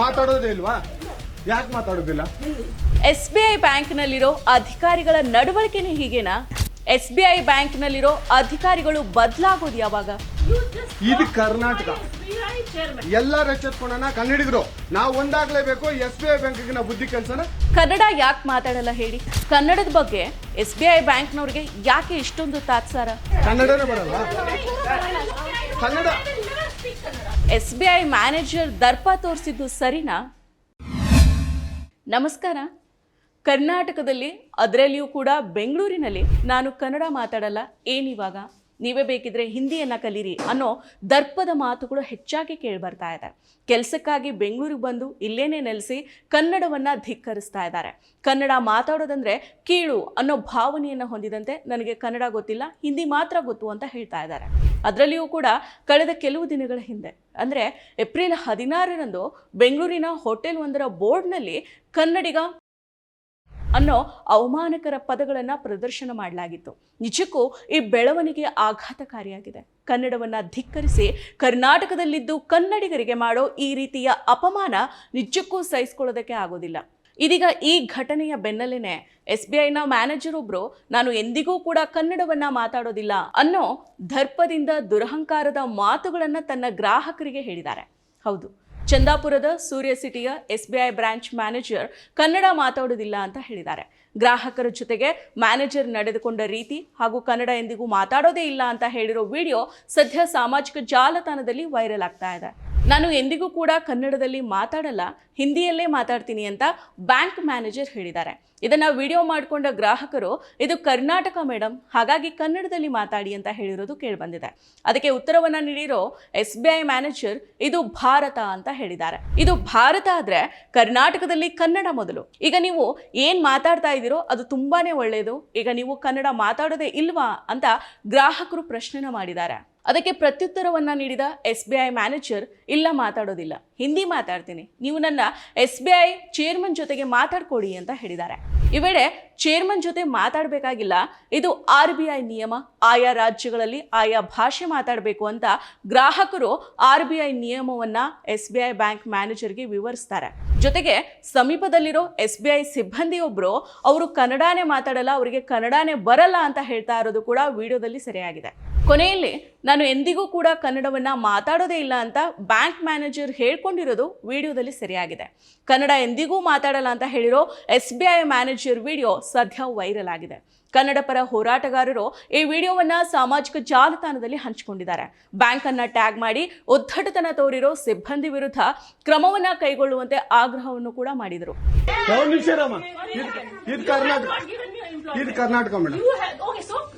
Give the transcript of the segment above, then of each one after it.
ಮಾತಾಡೋದೇ ಇಲ್ವಾ? ಯಾಕೆ ಮಾತಾಡೋದಿಲ್ಲ? ಎಸ್ ಬಿ ಐ ಬ್ಯಾಂಕ್ನಲ್ಲಿರೋ ಅಧಿಕಾರಿಗಳ ನಡವಳಿಕೆನೇ ಹೀಗೇನಾ? ಎಸ್ ಬಿ ಐ ಬ್ಯಾಂಕ್ನಲ್ಲಿರೋ ಅಧಿಕಾರಿಗಳು ಬದಲಾಗೋದು ಯಾವಾಗ? ಇದು ಕರ್ನಾಟಕ. ಎಲ್ಲರ ಎಚ್ಚೆತ್ಕೊಂಡ ಕನ್ನಡಿಗರು. ನಾವು ಒಂದಾಗ್ಲೇಬೇಕು ಎಸ್ ಬಿ ಐ ಬ್ಯಾಂಕಿಗೆ ನಾವು ಬುದ್ಧಿ ಕೆಲಸನ. ಕನ್ನಡ ಯಾಕೆ ಮಾತಾಡಲ್ಲ ಹೇಳಿ? ಕನ್ನಡದ ಬಗ್ಗೆ ಎಸ್ ಬಿ ಐ ಬ್ಯಾಂಕ್ನವ್ರಿಗೆ ಯಾಕೆ ಇಷ್ಟೊಂದು ತಾತ್ಸಾರ? ಕನ್ನಡನೇ ಬರಲ್ಲ. Kannada. S B I manager ದರ್ಪ ತೋರಿಸಿದ್ದು ಸರಿನಾ? ನಮಸ್ಕಾರ. ಕರ್ನಾಟಕದಲ್ಲಿ, ಅದರಲ್ಲಿಯೂ ಕೂಡ ಬೆಂಗಳೂರಿನಲ್ಲಿ ನಾನು ಕನ್ನಡ ಮಾತಾಡಲ್ಲ ಏನಿವಾಗ ನೀವೇ ಬೇಕಿದ್ರೆ ಹಿಂದಿಯನ್ನು ಕಲೀರಿ ಅನ್ನೋ ದರ್ಪದ ಮಾತುಗಳು ಹೆಚ್ಚಾಗಿ ಕೇಳಿಬರ್ತಾ ಇದೆ. ಕೆಲಸಕ್ಕಾಗಿ ಬೆಂಗಳೂರಿಗೆ ಬಂದು ಇಲ್ಲೇನೆ ನೆಲೆಸಿ ಕನ್ನಡವನ್ನು ಧಿಕ್ಕರಿಸ್ತಾ ಇದ್ದಾರೆ. ಕನ್ನಡ ಮಾತಾಡೋದಂದರೆ ಕೀಳು ಅನ್ನೋ ಭಾವನೆಯನ್ನು ಹೊಂದಿದಂತೆ ನನಗೆ ಕನ್ನಡ ಗೊತ್ತಿಲ್ಲ, ಹಿಂದಿ ಮಾತ್ರ ಗೊತ್ತು ಅಂತ ಹೇಳ್ತಾ ಇದ್ದಾರೆ. ಅದರಲ್ಲಿಯೂ ಕೂಡ ಕಳೆದ ಕೆಲವು ದಿನಗಳ ಹಿಂದೆ ಅಂದರೆ ಏಪ್ರಿಲ್ ಹದಿನಾರರಂದು ಬೆಂಗಳೂರಿನ ಹೋಟೆಲ್ ಒಂದರ ಬೋರ್ಡ್ನಲ್ಲಿ ಕನ್ನಡಿಗ ಅನ್ನೋ ಅವಮಾನಕರ ಪದಗಳನ್ನು ಪ್ರದರ್ಶನ ಮಾಡಲಾಗಿತ್ತು. ನಿಜಕ್ಕೂ ಈ ಬೆಳವಣಿಗೆ ಆಘಾತಕಾರಿಯಾಗಿದೆ. ಕನ್ನಡವನ್ನು ಧಿಕ್ಕರಿಸಿ ಕರ್ನಾಟಕದಲ್ಲಿದ್ದು ಕನ್ನಡಿಗರಿಗೆ ಮಾಡೋ ಈ ರೀತಿಯ ಅಪಮಾನ ನಿಜಕ್ಕೂ ಸಹಿಸ್ಕೊಳ್ಳೋದಕ್ಕೆ ಆಗೋದಿಲ್ಲ. ಇದೀಗ ಈ ಘಟನೆಯ ಬೆನ್ನಲ್ಲೇ ಎಸ್ ಬಿ ಐನ ಮ್ಯಾನೇಜರ್ ಒಬ್ರು ನಾನು ಎಂದಿಗೂ ಕೂಡ ಕನ್ನಡವನ್ನ ಮಾತಾಡೋದಿಲ್ಲ ಅನ್ನೋ ದರ್ಪದಿಂದ ದುರಹಂಕಾರದ ಮಾತುಗಳನ್ನ ತನ್ನ ಗ್ರಾಹಕರಿಗೆ ಹೇಳಿದ್ದಾರೆ. ಹೌದು, ಚಂದಾಪುರದ ಸೂರ್ಯ ಸಿಟಿಯ S B I branch manager Kannada ಮಾತಾಡೋದಿಲ್ಲ ಅಂತ ಹೇಳಿದ್ದಾರೆ. ಗ್ರಾಹಕರ ಜೊತೆಗೆ ಮ್ಯಾನೇಜರ್ ನಡೆದುಕೊಂಡ ರೀತಿ ಹಾಗೂ ಕನ್ನಡ ಎಂದಿಗೂ ಮಾತಾಡೋದೇ ಇಲ್ಲ ಅಂತ ಹೇಳಿರೋ ವಿಡಿಯೋ ಸದ್ಯ ಸಾಮಾಜಿಕ ಜಾಲತಾಣದಲ್ಲಿ ವೈರಲ್ ಆಗ್ತಾ ಇದೆ. ನಾನು ಎಂದಿಗೂ ಕೂಡ ಕನ್ನಡದಲ್ಲಿ ಮಾತಾಡಲ್ಲ, ಹಿಂದಿಯಲ್ಲೇ ಮಾತಾಡ್ತೀನಿ ಅಂತ ಬ್ಯಾಂಕ್ ಮ್ಯಾನೇಜರ್ ಹೇಳಿದ್ದಾರೆ. ಇದನ್ನು ವಿಡಿಯೋ ಮಾಡಿಕೊಂಡ ಗ್ರಾಹಕರು, ಇದು ಕರ್ನಾಟಕ ಮೇಡಮ್ ಹಾಗಾಗಿ ಕನ್ನಡದಲ್ಲಿ ಮಾತಾಡಿ ಅಂತ ಹೇಳಿರೋದು ಕೇಳಿಬಂದಿದೆ. ಅದಕ್ಕೆ ಉತ್ತರವನ್ನು ನೀಡಿರೋ ಎಸ್ ಬಿ ಐ ಮ್ಯಾನೇಜರ್, ಇದು ಭಾರತ ಅಂತ ಹೇಳಿದ್ದಾರೆ. ಇದು ಭಾರತ ಆದರೆ ಕರ್ನಾಟಕದಲ್ಲಿ ಕನ್ನಡ ಮೊದಲು. ಈಗ ನೀವು ಏನು ಮಾತಾಡ್ತಾ ಇದ್ದೀರೋ ಅದು ತುಂಬಾ ಒಳ್ಳೆಯದು ಈಗ ನೀವು ಕನ್ನಡ ಮಾತಾಡೋದೇ ಇಲ್ವಾ? ಅಂತ ಗ್ರಾಹಕರು ಪ್ರಶ್ನೆನ ಮಾಡಿದ್ದಾರೆ. ಅದಕ್ಕೆ ಪ್ರತ್ಯುತ್ತರವನ್ನ ನೀಡಿದ ಎಸ್ ಬಿ ಐ ಮ್ಯಾನೇಜರ್ ಇಲ್ಲ, ಮಾತಾಡೋದಿಲ್ಲ. ಹಿಂದಿ ಮಾತಾಡ್ತೀನಿ. ನೀವು ನನ್ನ ಎಸ್ ಬಿ ಐ ಚೇರ್ಮನ್ ಜೊತೆಗೆ ಮಾತಾಡ್ಕೊಡಿ ಅಂತ ಹೇಳಿದ್ದಾರೆ. ಈ ವೇಳೆ ಚೇರ್ಮನ್ ಜೊತೆ ಮಾತಾಡಬೇಕಾಗಿಲ್ಲ. ಇದು ಆರ್ ಬಿ ಐ ನಿಯಮ. ಆಯಾ ರಾಜ್ಯಗಳಲ್ಲಿ ಆಯಾ ಭಾಷೆ ಮಾತಾಡಬೇಕು ಅಂತ ಗ್ರಾಹಕರು ಆರ್ ಬಿ ಐ ನಿಯಮವನ್ನ ಎಸ್ ಬಿ ಐ ಬ್ಯಾಂಕ್ ಮ್ಯಾನೇಜರ್ಗೆ ವಿವರಿಸ್ತಾರೆ. ಜೊತೆಗೆ ಸಮೀಪದಲ್ಲಿರೋ ಎಸ್ ಬಿ ಐ ಸಿಬ್ಬಂದಿಯೊಬ್ಬರು ಅವರು ಕನ್ನಡನೇ ಮಾತಾಡಲ್ಲ, ಅವರಿಗೆ ಕನ್ನಡನೇ ಬರಲ್ಲ ಅಂತ ಹೇಳ್ತಾ ಇರೋದು ಕೂಡ ವಿಡಿಯೋದಲ್ಲಿ ಸರಿಯಾಗಿದೆ. ಕೊನೆಯಲ್ಲಿ ನಾನು ಎಂದಿಗೂ ಕೂಡ ಕನ್ನಡವನ್ನ ಮಾತಾಡೋದೇ ಇಲ್ಲ ಅಂತ ಬ್ಯಾಂಕ್ ಮ್ಯಾನೇಜರ್ ಹೇಳ್ಕೊಂಡಿರೋದು ವಿಡಿಯೋದಲ್ಲಿ ಸರಿಯಾಗಿದೆ. ಕನ್ನಡ ಎಂದಿಗೂ ಮಾತಾಡಲ್ಲ ಅಂತ ಹೇಳಿರೋ S B I manager video ಸದ್ಯ ವೈರಲ್ ಆಗಿದೆ. ಕನ್ನಡ ಪರ ಹೋರಾಟಗಾರರು ಈ ವಿಡಿಯೋವನ್ನ ಸಾಮಾಜಿಕ ಜಾಲತಾಣದಲ್ಲಿ ಹಂಚಿಕೊಂಡಿದ್ದಾರೆ. ಬ್ಯಾಂಕ್ ಅನ್ನ ಟ್ಯಾಗ್ ಮಾಡಿ ಉದ್ದಟತನ ತೋರಿರೋ ಸಿಬ್ಬಂದಿ ವಿರುದ್ಧ ಕ್ರಮವನ್ನ ಕೈಗೊಳ್ಳುವಂತೆ ಆಗ್ರಹವನ್ನು ಕೂಡ ಮಾಡಿದರು. ಇದು ಕರ್ನಾಟಕ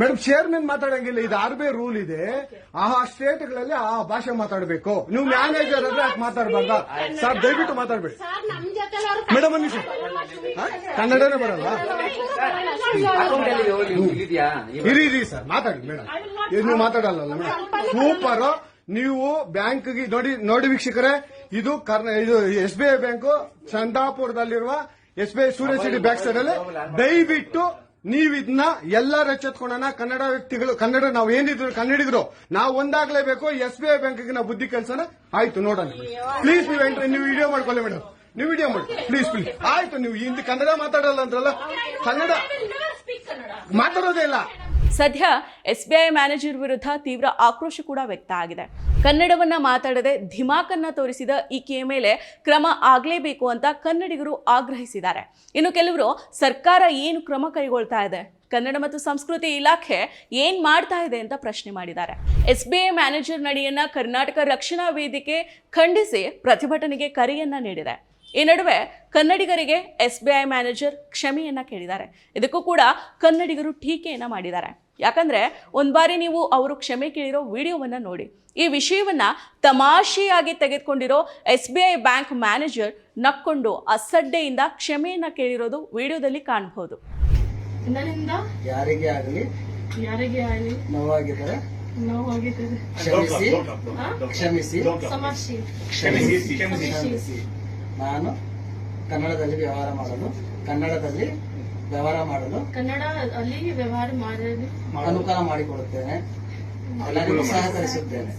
ಮೇಡಮ್ ಚೇರ್ಮನ್ ಮಾತಾಡಂಗಿಲ್ಲ. ಇದು ಆರ್ ಬಿ ಐ ರೂಲ್ ಇದೆ. ಆ ಸ್ಟೇಟ್ಗಳಲ್ಲಿ ಆ ಭಾಷೆ ಮಾತಾಡಬೇಕು. ನೀವು ಮ್ಯಾನೇಜರ್ ಅಂದ್ರೆ ಯಾಕೆ ಮಾತಾಡಬಾರ್ದ? ಸರ್ ದಯವಿಟ್ಟು ಮಾತಾಡ್ಬೇಡಿ. ಸರ್ ನಮ್ ಜೊತೆ ಮೇಡಮ್ ಒಂದು ನಿಮಿಷ? ಕನ್ನಡನೇ ಬರಲ್ಲ. ಇರೀರಿ ಇಲ್ಲಿದ್ಯಾ ಇರಿ ಇರಿ ಸರ್ ಮಾತಾಡಿ ಮೇಡಮ್ ಇದು ನೀವು ಮಾತಾಡಲ್ಲ ಮೇಡಮ್ ಸೂಪರ್ ನೀವು ಬ್ಯಾಂಕ್ಗೆ ನೋಡಿ ನೋಡಿ ವೀಕ್ಷಕರೇ ಇದು ಕರ್ನಾ ಇದು S B I bank ಚಂದಾಪುರದಲ್ಲಿರುವ S B I Surya city back side ಅಲ್ಲಿ. ದಯವಿಟ್ಟು ನೀವು ಇದನ್ನ ಎಲ್ಲರೂ ಎಚ್ಚೆತ್ಕೊಳ್ಳೋಣ ಕನ್ನಡ ವ್ಯಕ್ತಿಗಳು ಕನ್ನಡ ನಾವು ಏನಿದ್ರು ಕನ್ನಡಿಗರು ನಾವು ಒಂದಾಗಲೇಬೇಕು ಎಸ್ ಬಿ ಐ ಬ್ಯಾಂಕ್ಗೆ ನಾವು ಬುದ್ಧಿ ಕೆಲಸನ? ಆಯ್ತು ನೋಡೋಣ ಪ್ಲೀಸ್ ನೀವು ಎಂಟ್ರಿ ನೀವು ವಿಡಿಯೋ ಮಾಡ್ಕೊಳ್ಳಿ ಮೇಡಮ್ ನೀವು ವಿಡಿಯೋ ಮಾಡಿ. ಪ್ಲೀಸ್ ಪ್ಲೀಸ್ ಆಯ್ತು ನೀವು ಹಿಂದಿ ಕನ್ನಡ ಮಾತಾಡಲ್ಲ ಅಂದ್ರಲ್ಲ? ಕನ್ನಡ. ಮಾತಾಡೋದೇ ಇಲ್ಲ. ಸದ್ಯ ಎಸ್ ಬಿ ಐ ಮ್ಯಾನೇಜರ್ ವಿರುದ್ಧ ತೀವ್ರ ಆಕ್ರೋಶ ಕೂಡ ವ್ಯಕ್ತ ಆಗಿದೆ. ಕನ್ನಡವನ್ನ ಮಾತಾಡದೆ ಧಿಮಾಕನ್ನ ತೋರಿಸಿದ ಈಕೆಯ ಮೇಲೆ ಕ್ರಮ ಆಗಲೇಬೇಕು ಅಂತ ಕನ್ನಡಿಗರು ಆಗ್ರಹಿಸಿದ್ದಾರೆ. ಇನ್ನು ಕೆಲವರು ಸರ್ಕಾರ ಏನು ಕ್ರಮ ಕೈಗೊಳ್ತಾ ಇದೆ? ಕನ್ನಡ ಮತ್ತು ಸಂಸ್ಕೃತಿ ಇಲಾಖೆ ಏನ್ ಮಾಡ್ತಾ ಇದೆ ಅಂತ ಪ್ರಶ್ನೆ ಮಾಡಿದ್ದಾರೆ. ಎಸ್ ಬಿ ಐ ಮ್ಯಾನೇಜರ್ ನಡೆಯನ್ನ ಕರ್ನಾಟಕ ರಕ್ಷಣಾ ವೇದಿಕೆ ಖಂಡಿಸಿ ಪ್ರತಿಭಟನೆಗೆ ಕರೆಯನ್ನ ನೀಡಿದೆ. ಈ ನಡುವೆ ಕನ್ನಡಿಗರಿಗೆ ಎಸ್ ಬಿ ಐ ಮ್ಯಾನೇಜರ್ ಕ್ಷಮೆಯನ್ನ ಕೇಳಿದ್ದಾರೆ. ಇದಕ್ಕೂ ಕೂಡ ಕನ್ನಡಿಗರು ಟೀಕೆಯನ್ನ ಮಾಡಿದ್ದಾರೆ. ಯಾಕಂದ್ರೆ ಒಂದ್ ಬಾರಿ ನೀವು ಅವರು ಕ್ಷಮೆ ಕೇಳಿರೋ ವಿಡಿಯೋವನ್ನ ನೋಡಿ. ಈ ವಿಷಯವನ್ನ ತಮಾಷೆಯಾಗಿ ತೆಗೆದುಕೊಂಡಿರೋ S B I bank manager ನಕ್ಕೊಂಡು ಅಸಡ್ಡೆಯಿಂದ ಕ್ಷಮೆಯನ್ನ ಕೇಳಿರೋದು ವಿಡಿಯೋದಲ್ಲಿ ಕಾಣಬಹುದು. ನನ್ನಿಂದ ಯಾರಿಗೆ ಆಗಲಿ ಯಾರಿಗೆ ಆಗಲಿ ನೋವಾಗಿದ್ದರೆ ಕ್ಷಮಿಸಿ ಕ್ಷಮಿಸಿ. ಕ್ಷಮಿಸಿ ನಾನು ಕನ್ನಡದಲ್ಲಿ ವ್ಯವಹಾರ ಮಾಡಲು ಕನ್ನಡದಲ್ಲಿ ವ್ಯವಹಾರ ಮಾಡಲು ಕನ್ನಡ ಅಲ್ಲಿ ವ್ಯವಹಾರ ಮಾಡಲು ಅನುಕೂಲ ಮಾಡಿಕೊಡುತ್ತೇನೆ. ಎಲ್ಲರಿಗೂ ಸಹಕರಿಸುತ್ತೇನೆ.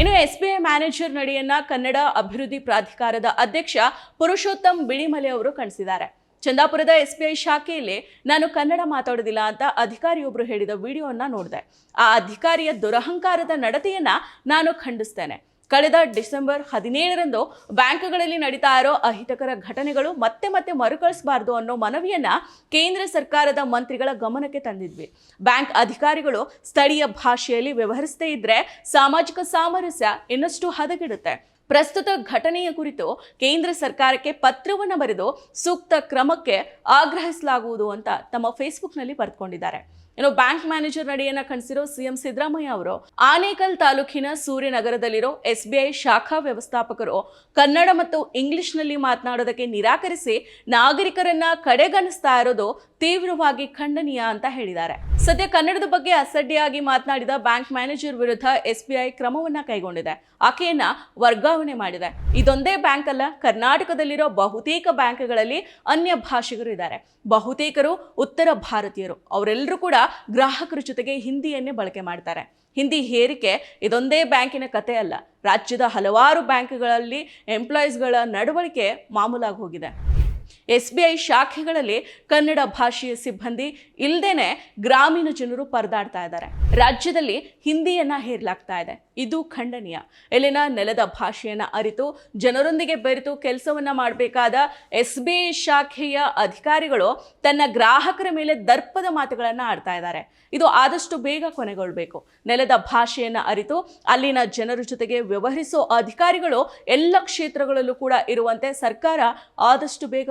ಇನ್ನು ಎಸ್ಬಿಐ ಮ್ಯಾನೇಜರ್ ನಡೆಯನ್ನ ಕನ್ನಡ ಅಭಿವೃದ್ಧಿ ಪ್ರಾಧಿಕಾರದ ಅಧ್ಯಕ್ಷ ಪುರುಷೋತ್ತಮ್ ಬಿಳಿಮಲೆ ಅವರು ಕಳಿಸಿದ್ದಾರೆ. ಚಂದಾಪುರದ ಎಸ್ ಬಿ ಐ ಶಾಖೆಯಲ್ಲಿ ನಾನು ಕನ್ನಡ ಮಾತಾಡೋದಿಲ್ಲ ಅಂತ ಅಧಿಕಾರಿಯೊಬ್ಬರು ಹೇಳಿದ ವಿಡಿಯೋವನ್ನು ನೋಡಿದೆ. ಆ ಅಧಿಕಾರಿಯ ದುರಹಂಕಾರದ ನಡತೆಯನ್ನು ನಾನು ಖಂಡಿಸ್ತೇನೆ. ಕಳೆದ ಡಿಸೆಂಬರ್ ಹದಿನೇಳರಂದು ಬ್ಯಾಂಕ್ಗಳಲ್ಲಿ ನಡೀತಾ ಇರೋ ಅಹಿತಕರ ಘಟನೆಗಳು ಮತ್ತೆ ಮತ್ತೆ ಮರುಕಳಿಸಬಾರ್ದು ಅನ್ನೋ ಮನವಿಯನ್ನು ಕೇಂದ್ರ ಸರ್ಕಾರದ ಮಂತ್ರಿಗಳ ಗಮನಕ್ಕೆ ತಂದಿದ್ವಿ. ಬ್ಯಾಂಕ್ ಅಧಿಕಾರಿಗಳು ಸ್ಥಳೀಯ ಭಾಷೆಯಲ್ಲಿ ವ್ಯವಹರಿಸದೇ ಇದ್ದರೆ ಸಾಮಾಜಿಕ ಸಾಮರಸ್ಯ ಇನ್ನಷ್ಟು ಹದಗೆಡುತ್ತೆ. ಪ್ರಸ್ತುತ ಘಟನೆಯ ಕುರಿತು ಕೇಂದ್ರ ಸರ್ಕಾರಕ್ಕೆ ಪತ್ರವನ್ನು ಬರೆದು ಸೂಕ್ತ ಕ್ರಮಕ್ಕೆ ಆಗ್ರಹಿಸಲಾಗುವುದು ಅಂತ ತಮ್ಮ ಫೇಸ್ಬುಕ್ನಲ್ಲಿ ಬರೆದುಕೊಂಡಿದ್ದಾರೆ. ಇನ್ನು ಬ್ಯಾಂಕ್ ಮ್ಯಾನೇಜರ್ ನಡೆಯನ್ನ ಕಣಿಸಿರೋ ಸಿಎಂ ಸಿದ್ದರಾಮಯ್ಯ ಅವರು, ಆನೇಕಲ್ ತಾಲೂಕಿನ ಸೂರ್ಯನಗರದಲ್ಲಿರೋ ಎಸ್ಬಿಐ ಶಾಖಾ ವ್ಯವಸ್ಥಾಪಕರು ಕನ್ನಡ ಮತ್ತು ಇಂಗ್ಲಿಷ್ನಲ್ಲಿ ಮಾತನಾಡೋದಕ್ಕೆ ನಿರಾಕರಿಸಿ ನಾಗರಿಕರನ್ನ ಕಡೆಗಣಿಸ್ತಾ ಇರೋದು ತೀವ್ರವಾಗಿ ಖಂಡನೀಯ ಅಂತ ಹೇಳಿದ್ದಾರೆ. ಸದ್ಯ ಕನ್ನಡದ ಬಗ್ಗೆ ಅಸಡ್ಡೆಯಾಗಿ ಮಾತನಾಡಿದ ಬ್ಯಾಂಕ್ ಮ್ಯಾನೇಜರ್ ವಿರುದ್ಧ ಎಸ್ಬಿಐ ಕ್ರಮವನ್ನ ಕೈಗೊಂಡಿದೆ. ಆಕೆಯನ್ನ ವರ್ಗಾವಣೆ ಮಾಡಿದೆ. ಇದೊಂದೇ ಬ್ಯಾಂಕ್ ಅಲ್ಲ, ಕರ್ನಾಟಕದಲ್ಲಿರೋ ಬಹುತೇಕ ಬ್ಯಾಂಕ್ಗಳಲ್ಲಿ ಅನ್ಯ ಭಾಷಿಗರು ಇದ್ದಾರೆ. ಬಹುತೇಕರು ಉತ್ತರ ಭಾರತೀಯರು. ಅವರೆಲ್ಲರೂ ಕೂಡ ಗ್ರಾಹಕರ ಜೊತೆಗೆ ಹಿಂದಿಯನ್ನೇ ಬಳಕೆ ಮಾಡ್ತಾರೆ. ಹಿಂದಿ ಹೇರಿಕೆ ಇದೊಂದೇ ಬ್ಯಾಂಕಿನ ಕತೆ ಅಲ್ಲ ರಾಜ್ಯದ ಹಲವಾರು ಬ್ಯಾಂಕ್ಗಳಲ್ಲಿ ಎಂಪ್ಲಾಯೀಸ್ಗಳ ನಡವಳಿಕೆ ಮಾಮೂಲಾಗಿ ಹೋಗಿದೆ. ಎಸ್ ಬಿ ಐ ಶಾಖೆಗಳಲ್ಲಿ ಕನ್ನಡ ಭಾಷೆಯ ಸಿಬ್ಬಂದಿ ಇಲ್ಲದೇನೆ ಗ್ರಾಮೀಣ ಜನರು ಪರದಾಡ್ತಾ ಇದ್ದಾರೆ. ರಾಜ್ಯದಲ್ಲಿ ಹಿಂದಿಯನ್ನ ಹೇರಲಾಗ್ತಾ ಇದೆ. ಇದು ಖಂಡನೀಯ. ಇಲ್ಲಿನ ನೆಲದ ಭಾಷೆಯನ್ನ ಅರಿತು, ಜನರೊಂದಿಗೆ ಬೆರೆತು ಕೆಲಸವನ್ನ ಮಾಡಬೇಕಾದ ಎಸ್ ಬಿ ಐ ಶಾಖೆಯ ಅಧಿಕಾರಿಗಳು ತನ್ನ ಗ್ರಾಹಕರ ಮೇಲೆ ದರ್ಪದ ಮಾತುಗಳನ್ನ ಆಡ್ತಾ ಇದ್ದಾರೆ. ಇದು ಆದಷ್ಟು ಬೇಗ ಕೊನೆಗೊಳ್ಳಬೇಕು ನೆಲದ ಭಾಷೆಯನ್ನ ಅರಿತು, ಅಲ್ಲಿನ ಜನರ ಜೊತೆಗೆ ವ್ಯವಹರಿಸೋ ಅಧಿಕಾರಿಗಳು ಎಲ್ಲ ಕ್ಷೇತ್ರಗಳಲ್ಲೂ ಕೂಡ ಇರುವಂತೆ ಸರ್ಕಾರ ಆದಷ್ಟು ಬೇಗ